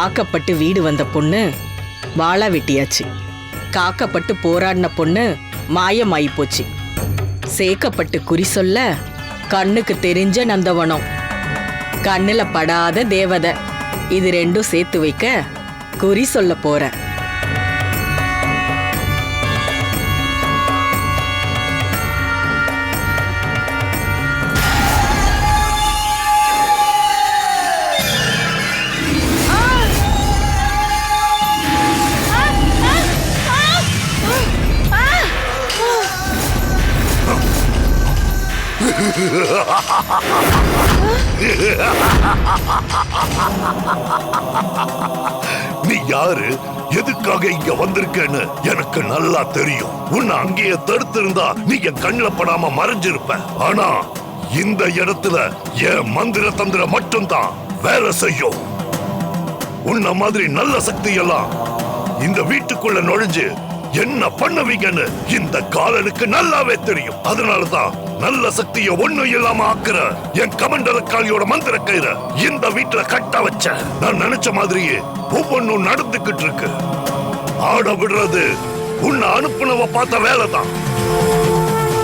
வாக்கப்பட்டு வீடு வந்த பொண்ணு வாழா வெட்டியாச்சு. காக்கப்பட்டு போராடின பொண்ணு மாயமாயி போச்சு. சேக்கப்பட்டு குறி சொல்ல கண்ணுக்கு தெரிஞ்ச நந்தவனம். கண்ணுல படாத தேவதை. இது ரெண்டும் சேர்த்து வைக்க குறி சொல்ல போறேன். நீ யாரு? எதுக்காக இங்க வந்திருக்கேன்னு எனக்கு நல்லா தெரியும். உன்னை அங்கேயே தடுத்திருந்தா நீ என் கண்ணுல படாம மறைஞ்சிருப்ப. ஆனா இந்த இடத்துல என் மந்திர தந்திர மட்டும்தான். வேலை செய்யும். உன்ன மாதிரி நல்ல சக்தி எல்லாம் இந்த வீட்டுக்குள்ள நுழைஞ்சு என்ன பண்ணுவீங்கன்னு இந்த காலனுக்கு நல்லாவே தெரியும். அதனாலதான் நல்ல சக்திய ஒண்ணும் இல்லாம ஆக்குற. என் கமண்டல காளியோட மந்திர கயிற இந்த வீட்டுல கட்ட வச்ச. நான் நினைச்ச மாதிரியே ஒவ்வொன்னும் நடந்துகிட்டு இருக்கு. ஆட விடுறது உன்னை அனுப்புனவ பார்த்த வேலைதான்.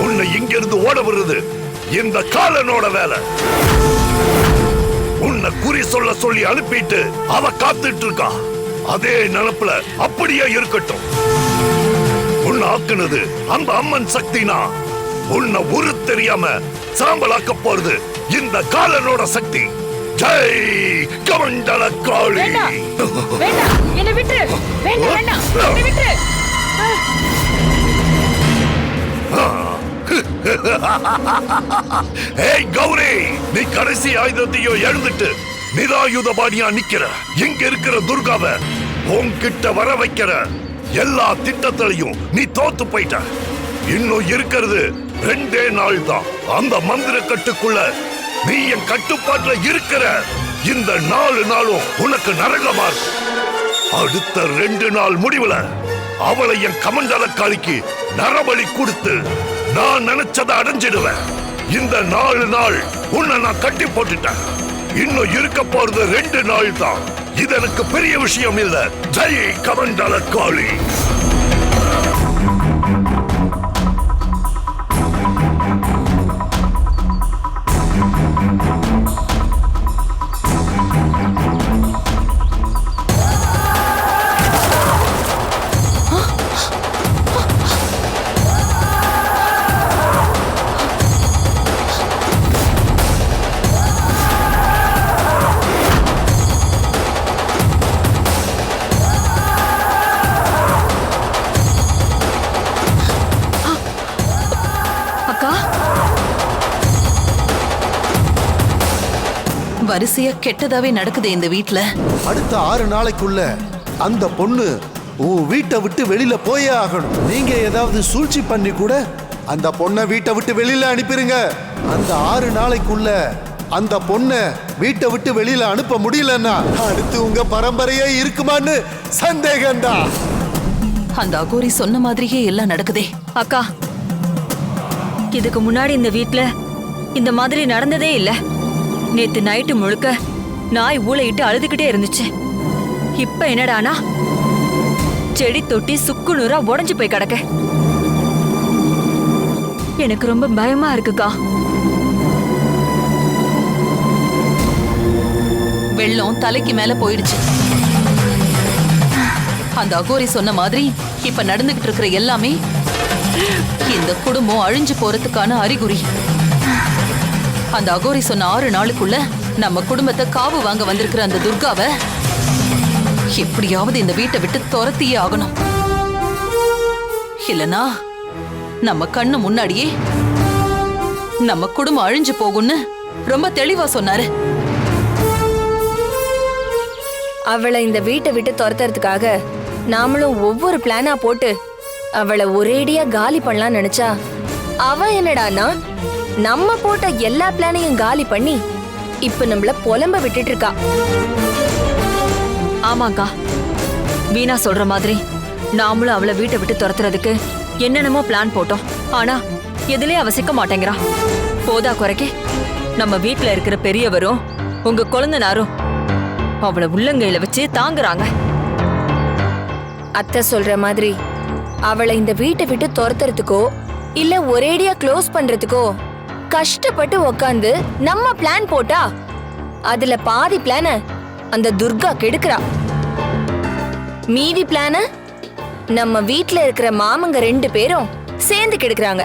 உன்னை இங்க இருந்து ஓட விடுறது இந்த காலனோட வேலை. உன்னை குறி சொல்ல சொல்லி அனுப்பிட்டு அவ காத்துட்டு இருக்கா. அதே நினப்புல அப்படியே இருக்கட்டும். உன்னை ஆக்குனது அந்த அம்மன் சக்தினா. உன்னை உரு தெரியாம சாம்பலாக்க போறது இந்த காலனோட சக்தி. ஜெய் கமண்டல காளி. வேண்டாம் என்னை விட்டுரு. வேண்டாம் வேண்டாம் என்னை விட்டுரு. ஏய் கௌரி நீ கடைசி ஆயுதத்தையும் எழுந்துட்டு நிராயுதபாணியா நிக்கிற. இங்க இருக்கிற துர்காவ உன்கிட்ட வர வைக்கிற எல்லா திட்டத்திலையும் நீ தோத்து போயிட்ட. இன்னும் இருக்கிறது ரெண்டே நாள் தான் அந்த மந்திர கட்டுக்குள்ள நீ என் கட்டுப்பாட்டுல இருக்கிற இந்த நாலு நாளும் உனக்கு நரகமா அடுத்த ரெண்டு நாள் முடிவுல அவளை என் கமண்டல காளிக்கு நரபலி கொடுத்து நான் நினைச்சதை அடைஞ்சிடுவேன். இந்த நாலு நாள் உன்னை நான் கட்டி போட்டுட்டேன். இன்னும் இருக்க போறது ரெண்டு நாள் தான் இது எனக்கு பெரிய விஷயம் இல்ல. ஜெய் கமண்டல வரிசையா கெட்டதாவே நடக்குது இந்த வீட்ல? அடுத்த ஆறு நாளைக்குள்ள அந்த பொண்ணு உன் வீட்டை விட்டு வெளியில போயே ஆகணும். நீங்க ஏதாவது சூழ்ச்சி பண்ணி கூட அந்த பொண்ணை வீட்டை விட்டு வெளியில அனுப்பிருங்க. அந்த ஆறு நாளைக்குள்ள அந்த பொண்ணை வீட்டை விட்டு வெளியில அனுப்ப முடியலன்னா அடுத்து உங்க பரம்பரையே இருக்குமான்னு சந்தேகம்தான் அந்த அகோரி சொன்ன மாதிரியே எல்லாம் நடக்குதே. அக்கா இதுக்கு முன்னாடி இந்த வீட்ல இந்த மாதிரி நடந்ததே இல்ல. நேத்து நைட்டு முழுக்க நாய் ஊழையிட்டு அழுதுகிட்டே இருந்துச்சு. இப்ப என்னடானா? செடி தொட்டி சுக்கு நூறா உடஞ்சு போய் கிடக்க. எனக்கு ரொம்ப பயமா இருக்குக்கா. வெள்ளம் தலைக்கு மேல போயிடுச்சு. அந்த அகோரி சொன்ன மாதிரி இப்ப நடந்துகிட்டு இருக்கிற எல்லாமே இந்த குடும்பம் அழிஞ்சு போறதுக்கான அறிகுறி. அந்த அகோரி சொன்ன ஆறு நாளுக்குள்ள நம்ம குடும்பத்தை காவு வாங்க வந்திருக்கிற அந்த துர்காவை எப்படியாவது இந்த வீட்டை விட்டு துரத்தியே ஆகணும். இல்லனா நம்ம கண்ணு முன்னாடியே நம்ம குடும்பம் அழிஞ்சு போகும்னு ரொம்ப தெளிவா சொன்னாரு. அவளை இந்த வீட்டை விட்டு துரத்துறதுக்காக நாமளும் ஒவ்வொரு பிளானா போட்டு அவளை ஒரேடியா காலி பண்ணலாம் நினைச்சா அவ என்னடானா நம்ம போட்ட எல்லா பிளானையும் காலி பண்ணி இப்ப நம்மள புலம்ப விட்டுட்டு இருக்கா. ஆமாக்கா. வீணா சொல்ற மாதிரி நாமளும் அவளை வீட்டை விட்டு துரத்துறதுக்கு என்னென்னமோ பிளான் போட்டோம். ஆனா எதுலயே அவ சிக்க மாட்டேங்கிறா. போதா குறைக்கு நம்ம வீட்ல இருக்கிற பெரியவரும் உங்க குழந்தனாரும் அவளை உள்ளங்கையில வச்சு தாங்குறாங்க. அத்தை சொல்ற மாதிரி அவளை இந்த வீட்டை விட்டு துரத்துறதுக்கோ இல்ல ஒரேடியா க்ளோஸ் பண்றதுக்கோ கஷ்டப்பட்டு உக்காந்து நம்ம பிளான் போட்டா அதுல பாதி பிளான அந்த துர்கா கெடுக்கிறா. மீதி பிளான நம்ம வீட்ல இருக்கிற மாமங்க ரெண்டு பேரும் சேர்ந்து கெடுக்குறாங்க.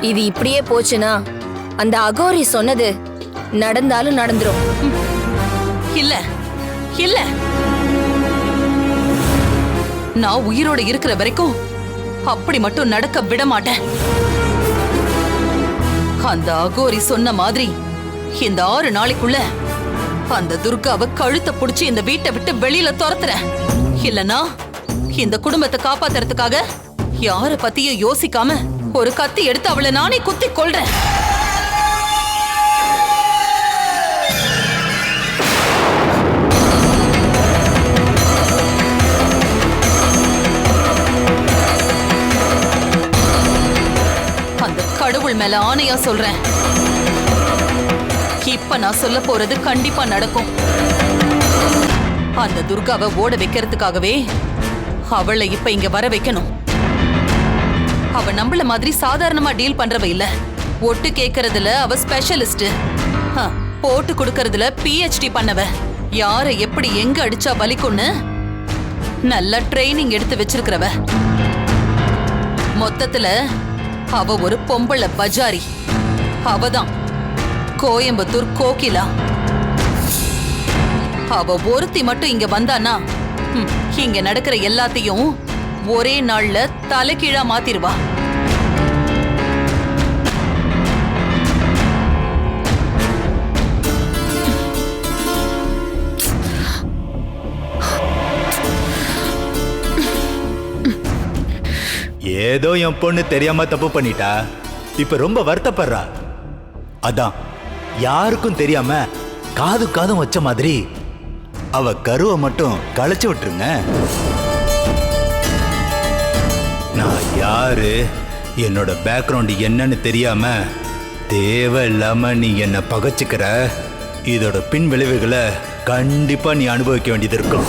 இது இப்படியே போச்சுன்னா அந்த அகோரி சொன்னது நடந்தாலும் நடந்துரும். இல்ல இல்ல. நான் உயிரோட இருக்கிற வரைக்கும் அப்படி மட்டும் நடக்க விட மாட்டேன். அந்த அகோரி சொன்ன மாதிரி இந்த ஆறு நாளைக்குள்ள அந்த துர்காவை கழுத்தை புடிச்சு இந்த வீட்டை விட்டு வெளியில துரத்துறேன். இல்லனா இந்த குடும்பத்தை காப்பாத்துறதுக்காக யார பத்தியும் யோசிக்காம ஒரு கத்தி எடுத்து அவளை நானே குத்தி கொள்றேன் கடவுள் மேல ஆணையா சொல்றேன். இப்ப நான் சொல்ல போறது கண்டிப்பா நடக்கும். அந்த துர்காவை ஓட வைக்கிறதுக்காகவே அவளை இப்ப இங்க வர வைக்கணும். அவ நம்மள மாதிரி சாதாரணமா டீல் பண்றவ இல்ல. ஒட்டு கேக்குறதுல அவ ஸ்பெஷலிஸ்ட் போட்டு கொடுக்கறதுல பிஹெச்டி பண்ணவ. யார எப்படி எங்க அடிச்சா வலிக்கும்னு நல்ல ட்ரைனிங் எடுத்து வச்சிருக்கிறவ. மொத்தத்துல அவ ஒரு பொம்பளை பஜாரி. அவதான் கோயம்புத்தூர் கோகிலா. அவ ஒருத்தி மட்டும் இங்க வந்தானா? இங்க நடக்கிற எல்லாத்தையும் ஒரே நாள்ல தலைகீழா மாத்திருவா ஏதோ என் பொண்ணு தெரியாம தப்பு பண்ணிட்டா. இப்ப ரொம்ப வருத்தப்படுறா. அதான் யாருக்கும் தெரியாம காது காதும் வச்ச மாதிரி அவ கருவை மட்டும் களைச்சு விட்டுருங்க. நான் யாரு? என்னோட பேக்ரவுண்ட் என்னன்னு தெரியாம தேவையில்லாம நீ என்ன பகைச்சுக்கிற. இதோட பின் விளைவுகளை கண்டிப்பா நீ அனுபவிக்க வேண்டியது இருக்கும்.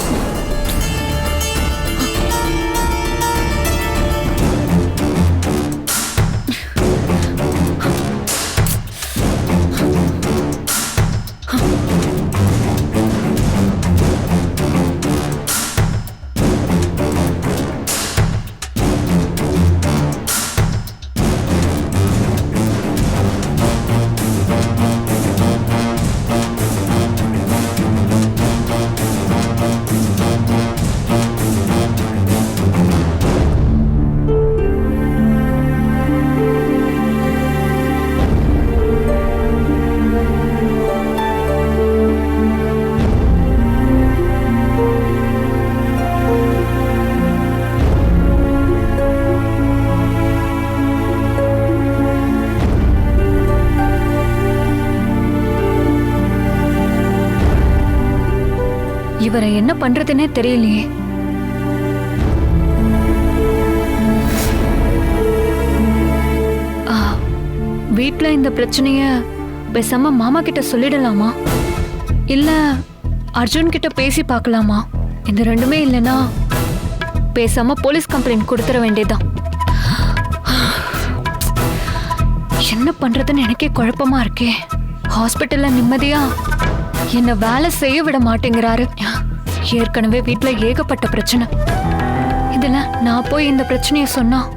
இவரை என்ன பண்றதுன்னே தெரியலையே. ஆ, வீட்ல இந்த பிரச்சனைய பேசாம மாமா கிட்ட சொல்லிடலாமா? இல்ல அர்ஜுன் கிட்ட பேசி பார்க்கலாமா இந்த ரெண்டுமே இல்லைன்னா பேசாம போலீஸ் கம்ப்ளைண்ட் கொடுத்துட வேண்டியதுதான். என்ன பண்றதுன்னு எனக்கே குழப்பமா இருக்கே. ஹாஸ்பிட்டல்ல நிம்மதியா என்ன வேலை செய்ய விட மாட்டேங்கிறாரு. ஏற்கனவே வீட்ல ஏகப்பட்ட பிரச்சனை. இதுல நான் போய் இந்த பிரச்சனைய சொன்னா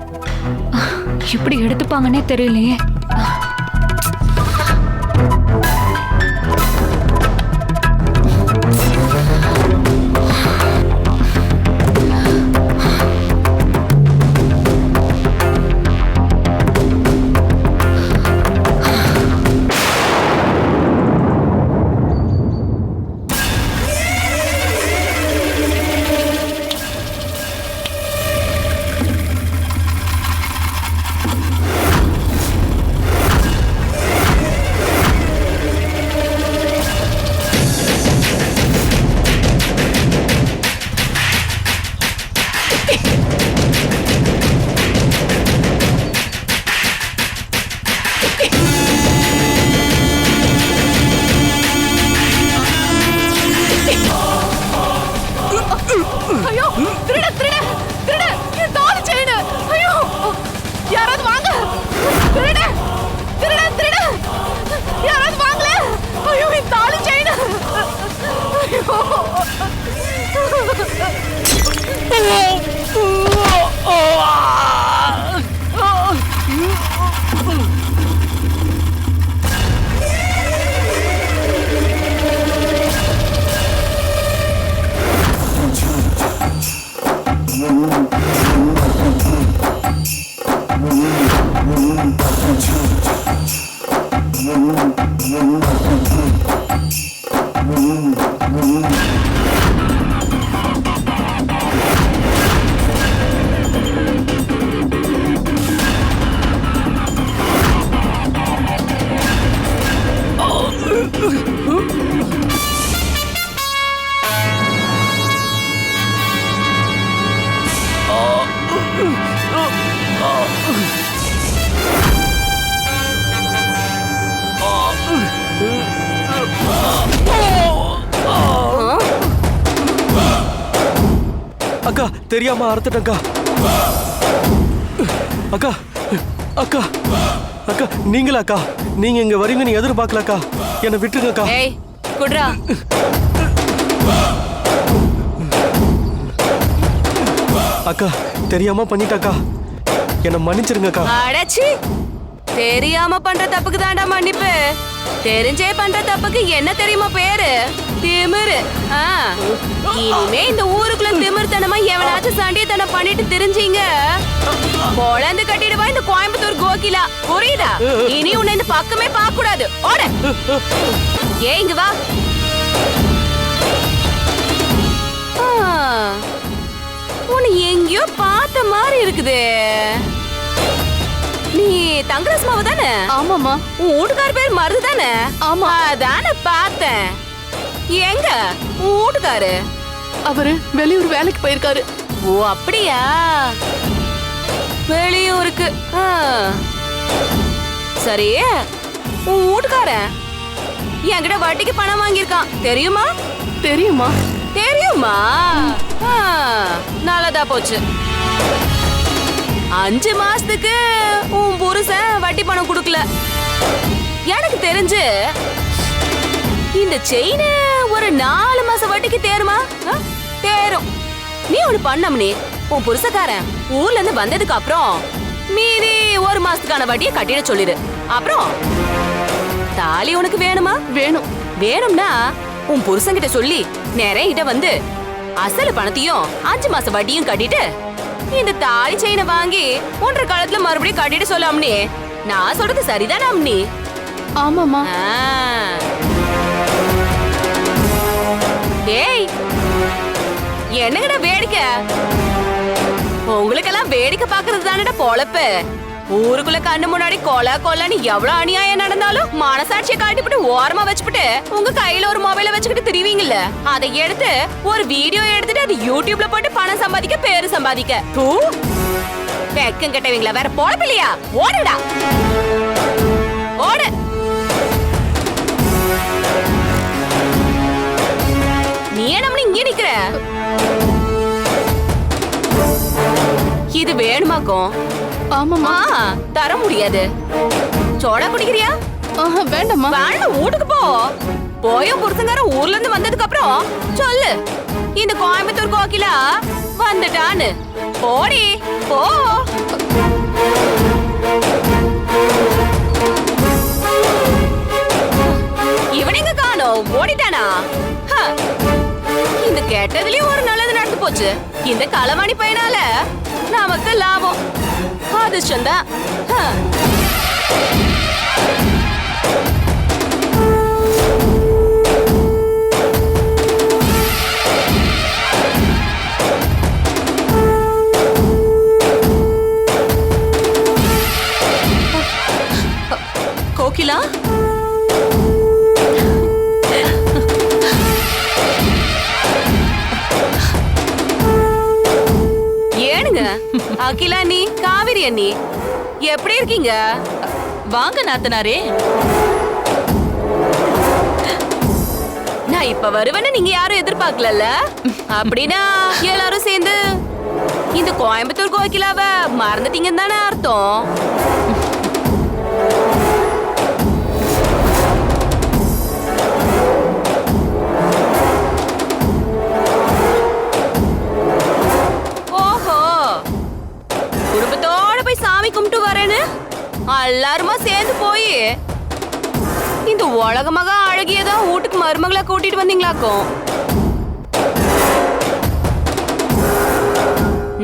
எப்படி எடுத்துப்பாங்கன்னே தெரியலையே. அக்கா தெரியாம அறுத்துட்டேன்க்கா. அக்கா அக்கா அக்கா நீங்களா அக்கா நீங்க இங்க வரீங்கன்னு எதிர்பார்க்கலக்கா. என்னை விட்டுருங்கக்கா. ஏய் குட்ரா. அக்கா தெரியாம பண்ணிட்டாக்கா. என்னை மன்னிச்சிருங்கக்கா. அடச்சி! தெரியாம பண்ற தப்புக்கு தாண்டா மன்னிப்பு. தெரிஞ்சே பண்ற தப்புக்கு என்ன தெரியுமா பேரு? திமிரு. ஆ. இனிமே இந்த ஊருக்குள்ள திமிர்த்தனமா எவனாச்சும் சண்டியத்தனம் பண்ணிட்டு தெரிஞ்சீங்க. குழந்தை கட்டிடுவா இந்த கோயம்புத்தூர் கோகிலா. புரியுதா? இனி உன்னை இந்த பக்கமே பார்க்க கூடாது ஓட ஏன் இங்க வா. உன்னை எங்கேயோ பார்த்த மாதிரி இருக்குதே. நீ தங்கரஸ் மாவு தானே? ஆமாமா உன் வீட்டுக்கார பேர் மருது தானே? ஆமா. அதானே பார்த்தேன். எங்க? உன் வீட்டுக்காரு? அவரு வெளியூர் வேலைக்கு போயிருக்காரு. ஓ அப்படியா? வெளியூருக்கு. சரி உன் வீட்டுக்காரன் என்கிட்ட வட்டிக்கு பணம் வாங்கியிருக்கான். தெரியுமா? தெரியுமா? தெரியுமா? நல்லதா போச்சு. அஞ்சு மாசத்துக்கு உன் புருஷன் வட்டி பணம் கொடுக்கல. எனக்கு தெரிஞ்சு இந்த செயின் ஒரு நாலு மாசம் வட்டிக்கு தேருமா? தேரும். நீ ஒண்ணு பண்ணம்னே. உன் புருஷக்காரன் ஊர்ல இருந்து வந்ததுக்கு அப்புறம் மீதி ஒரு மாசத்துக்கான வட்டியை கட்டிட சொல்லிடு. அப்புறம் தாலி உனக்கு வேணுமா? வேணும். வேணும்னா உன் புருஷன்கிட்ட சொல்லி நேரே கிட்ட வந்து அசல் பணத்தையும் அஞ்சு மாசம் வட்டியும் கட்டிட்டு இந்த தாலி செயினை வாங்கி ஒன்றரை காலத்துல மறுபடியும் கட்டிட்டு சொல்ல அம்னி நான் சொல்றது சரிதானே அம்னி? ஆமாமா. டேய் என்னங்கடா வேடிக்கை? உங்களுக்கெல்லாம் வேடிக்கை பாக்குறது தானடா பொழப்பு. ஊருக்குள்ள கண்ணு முன்னாடி கொலை கொலைன்னு எவ்வளவு அநியாயம் நடந்தாலும் மனசாட்சியை காட்டிவிட்டு ஓரமா வச்சுட்டு உங்க கையில ஒரு மொபைல வச்சுக்கிட்டு திரிவீங்கல்ல? அதை எடுத்து ஒரு வீடியோ எடுத்துட்டு அது யூடியூப்ல போட்டு பணம் சம்பாதிக்க பேரு சம்பாதிக்க. தூ வெக்கம் கட்டவீங்களா வேற போடப்பில்லையா ஓடுடா. ஓடு. நீ என்னம்னு இங்கே நிக்கிற? இது வேணுமாக்கும்? ஆமாமா தர முடியாது. சோடா குடிக்கிறியா? ஆஹா வேண்டாம்மா. வேண்டாம் வீட்டுக்கு போ. போய புருஷங்கார ஊர்ல இருந்து வந்ததுக்கு அப்புறம் சொல்லு. இந்த கோயம்புத்தூர் கோகிலா வந்துட்டான்னு. போடி போ. இவனிங்க காணோம். ஓடிட்டானா? ஹ. இந்த கெட்டதுலயும் ஒரு நல்லது நடந்து போச்சு. இந்த களவாணி பையனால நமக்கு லாபம். அதிர்ஷ்டம்தான் அண்ணி எப்படி இருக்கீங்க? வாங்க நாத்தனாரே. நான் இப்ப வருவேன்னு நீங்க யாரும் எதிர்பார்க்கலல்ல? அப்படின்னா எல்லாரும் சேர்ந்து இந்த கோயம்புத்தூர் கோயிலாவ மறந்துட்டீங்கன்னு தானே அர்த்தம். போய் இந்த உலகமாக அழகியதான் வீட்டுக்கு மருமகளா கூட்டிட்டு வந்தீங்களாக்கும்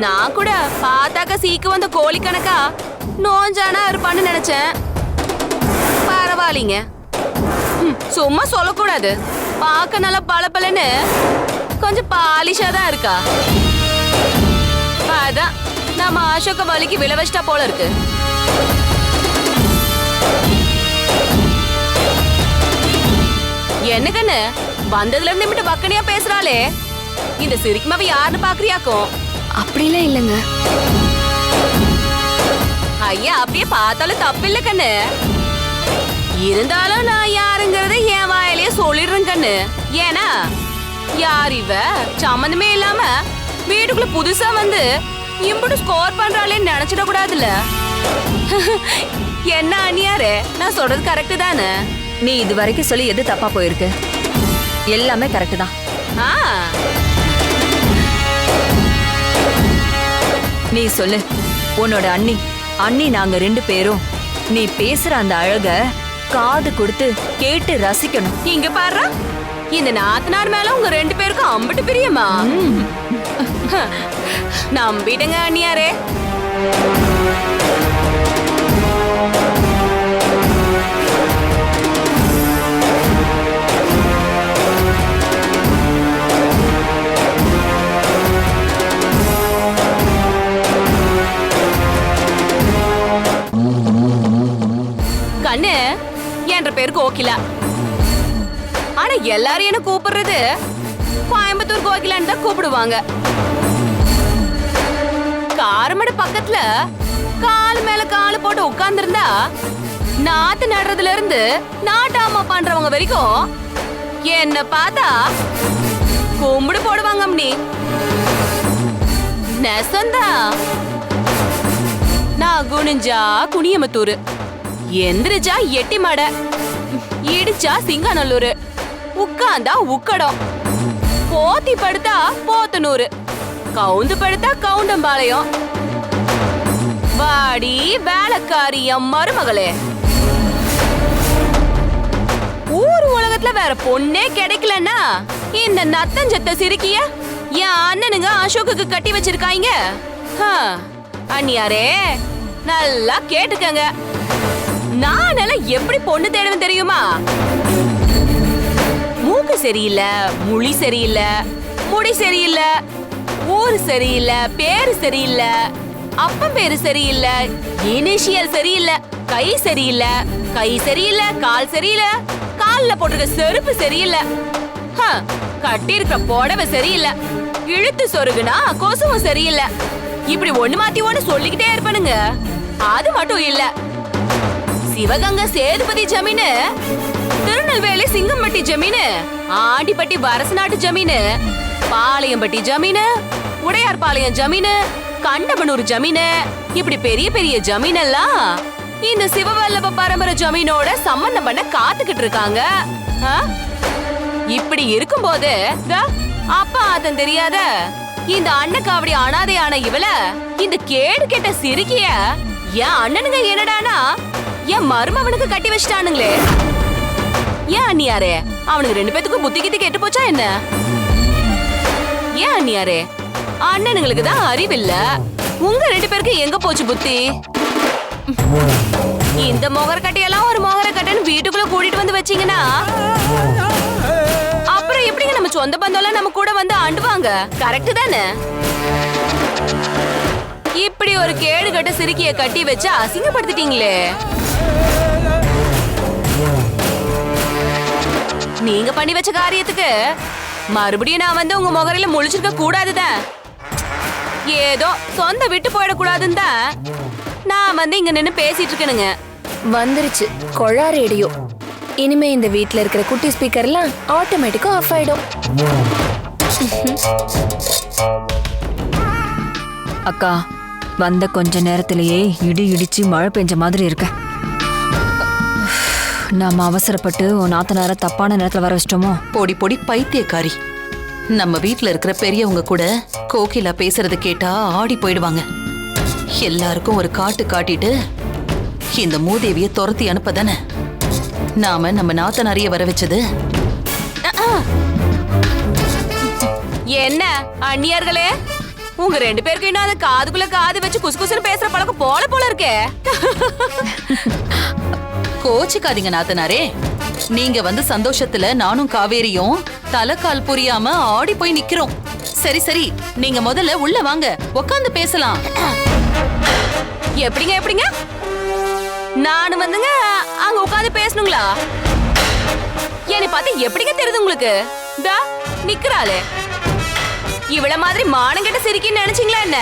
நான் கூட பார்த்தாக்க சீக்கு வந்த கோழி கணக்கா நோஞ்சானா இருப்பான்னு நினைச்சேன். பரவாயில்லைங்க. ம், சும்மா சொல்லக்கூடாது. பார்க்க நல்லா பளபளன்னு கொஞ்சம் பாலிஷா தான் இருக்கா. அதான் நம்ம அசோக வலிக்கு விளை வச்சிட்டா போல இருக்கு. என்ன கண்ணு? வந்ததுல இருந்து மட்டும் பக்கனியா பேசுறாளே. இந்த சிரிக்குமாவ யாருன்னு பாக்குறியாக்கும் அப்படிலாம் இல்லைங்க. ஐயா அப்படியே பார்த்தாலும் தப்பு இல்ல கண்ணு. இருந்தாலும் நான் யாருங்கறத என் வாயிலேயே சொல்லிடுறேன் கண்ணு. ஏன்னா யார் இவ? சம்மந்தமே இல்லாம வீட்டுக்குள்ள புதுசா வந்து இம்புட்டு ஸ்கோர் பண்றாளேன்னு நினைச்சிட கூடாதுல்ல என்ன அநியாரே நான் சொல்றது கரெக்ட் தானே? நீ இது வரைக்கும் சொல்லி எது தப்பா போயிருக்கு? எல்லாமே கரெக்ட் தான். ஆ. நீ சொல்லு. உன்னோட அண்ணி அண்ணி நாங்க ரெண்டு பேரும் நீ பேசுற அந்த அழக காது கொடுத்து கேட்டு ரசிக்கணும். இங்க பாரு. இந்த நாத்தனார் மேல உங்க ரெண்டு பேருக்கும் அம்பிட்டு பிரியமா? நம்பிடுங்க அண்ணியாரே என்ற பேருக்கு கோகிலா ஆனா எல்லாரும் என்ன கூப்பிடுறது? கோயம்புத்தூர் கோகிலான்னு தான் கூப்பிடுவாங்க. காரமட பக்கத்துல கால் மேல கால் போட்டு உட்கார்ந்திருந்தா நாத்து நடுறதுல இருந்து நாட்டாமா பண்றவங்க வரைக்கும் என்ன பார்த்தா கும்பிடு போடுவாங்க அம்னி. நெசந்தா. நான் குனிஞ்சா குனியமத்தூர். எந்திரிச்சா எட்டி மடை. இடிச்சா சிங்கநல்லூரு. உட்காந்தா உக்கடம். போத்தி படுத்தா போத்தனூரு. கவுந்து படுத்தா கவுண்டம்பாளையம். வாடி வேலைக்காரியம் மருமகளே. ஊர் உலகத்துல வேற பொண்ணே கிடைக்கலன்னா இந்த நத்தஞ்சத்த சிரிக்கிய என் அண்ணனுங்க அசோக்குக்கு கட்டி வச்சிருக்காங்க அண்ணியாரே நல்லா கேட்டுக்கங்க. நான் எல்லாம் எப்படி பொண்ணு தேடுவேன் தெரியுமா? மூக்கு சரியில்லை முழி சரியில்லை முடி சரியில்லை ஊர் சரியில்லை பேரு சரியில்லை அப்பம் பேரு சரியில்லை இனிஷியல் சரியில்லை கை சரியில்லை கை சரியில்லை கால் சரியில்லை கால்ல போட்டிருக்க செருப்பு சரியில்லை. ஹ, கட்டியிருக்க புடவை சரியில்லை இழுத்து சொருகுனா கொசுவும் சரியில்லை. இப்படி ஒண்ணு மாத்தி ஒண்ணு சொல்லிக்கிட்டே இருப்பனுங்க. அது மட்டும் இல்லை சிவகங்கை சேதுபதி ஜமீனு திருநெல்வேலி சிங்கம்பட்டி ஜமீனு ஆண்டிப்பட்டி வரசநாட்டு ஜமீனு பாளையம்பட்டி ஜமீனு உடையார்பாளையம் ஜமீனு கண்டமனூர் ஜமீனு இப்படி பெரிய பெரிய ஜமீன் எல்லாம் இந்த சிவவல்லப பரம்பரை ஜமீனோட சம்பந்தம் பண்ண காத்துக்கிட்டு இருக்காங்க ஆ? இப்படி இருக்கும்போது போது அப்பா ஆத்தன் தெரியாத இந்த அண்ணக்காவடி அனாதையான இவள இந்த கேடு கெட்ட சிறுகிய என் அண்ணனுங்க என்னடானா என் மருமவனுக்கு கட்டி வச்சிட்டானுங்களே. ஏன் அண்ணியாரே? அவனுக்கு ரெண்டு பேத்துக்கும் புத்தி கித்தி கெட்டு போச்சா என்ன? ஏன் அண்ணியாரே? அண்ணனுங்களுக்கு தான் அறிவில்ல. உங்க ரெண்டு பேருக்கு எங்க போச்சு புத்தி? இந்த மோகர கட்டையெல்லாம் ஒரு மோகர கட்டைன்னு வீட்டுக்குள்ள கூட்டிட்டு வந்து வச்சீங்கன்னா அப்புறம் எப்படிங்க நம்ம சொந்த பந்தம்லாம் நம்ம கூட வந்து ஆண்டுவாங்க? கரெக்ட் தானே? இப்படி ஒரு கேடு கட்ட சிறுக்கிய கட்டி வச்சு அசிங்கப்படுத்திட்டீங்களே. நீங்க பண்ணி வச்ச காரியத்துக்கு மறுபடியும் நான் வந்து உங்க முகரையில முழிச்சிருக்க கூடாதுதான் ஏதோ சொந்த விட்டு போயிடக்கூடாதுன்னு தான் நான் வந்து இங்க நின்னு பேசிட்டு இருக்கேனுங்க. வந்துருச்சு. கொழா ரேடியோ. இனிமே இந்த வீட்ல இருக்கிற குட்டி ஸ்பீக்கர்லாம் ஆட்டோமேட்டிக்கா ஆஃப் ஆயிடும். அக்கா வந்த கொஞ்ச நேரத்திலேயே இடி இடிச்சு மழை பெஞ்ச மாதிரி இருக்க. நாம அவசரப்பட்டு உன் நாத்தனார தப்பான நேரத்துல வர வச்சிட்டோமோ? பொடி பொடி பைத்தியக்காரி. நம்ம வீட்ல இருக்கிற பெரியவங்க கூட கோகிலா பேசுறத கேட்டா ஆடி போயிடுவாங்க. எல்லாருக்கும் ஒரு காட்டு காட்டிட்டு இந்த மூதேவிய துரத்தி அனுப்பதானே? நாம நம்ம நாத்தனாரிய வர வச்சது. என்ன அந்நியர்களே? உங்க ரெண்டு பேருக்கு இன்னும் அந்த காதுக்குள்ள காது வச்சு குசு குசுன்னு பேசுற பழக்கம் போல போல இருக்கே. கோச்சிக்காதீங்க நாத்தனாரே. நீங்க வந்து சந்தோஷத்துல நானும் காவேரியும் தலைக்கால் புரியாம ஆடி போய் நிக்கிறோம். சரி சரி நீங்க முதல்ல உள்ள வாங்க. உட்காந்து பேசலாம். எப்படிங்க எப்படிங்க? நானும் வந்துங்க அங்க உட்காந்து பேசணுங்களா? என்னை பார்த்து எப்படிங்க தெரியுது உங்களுக்கு? தா நிக்கிறாளே. இவள மாதிரி மானங்கிட்ட சிரிக்கின்னு நினைச்சீங்களா என்ன?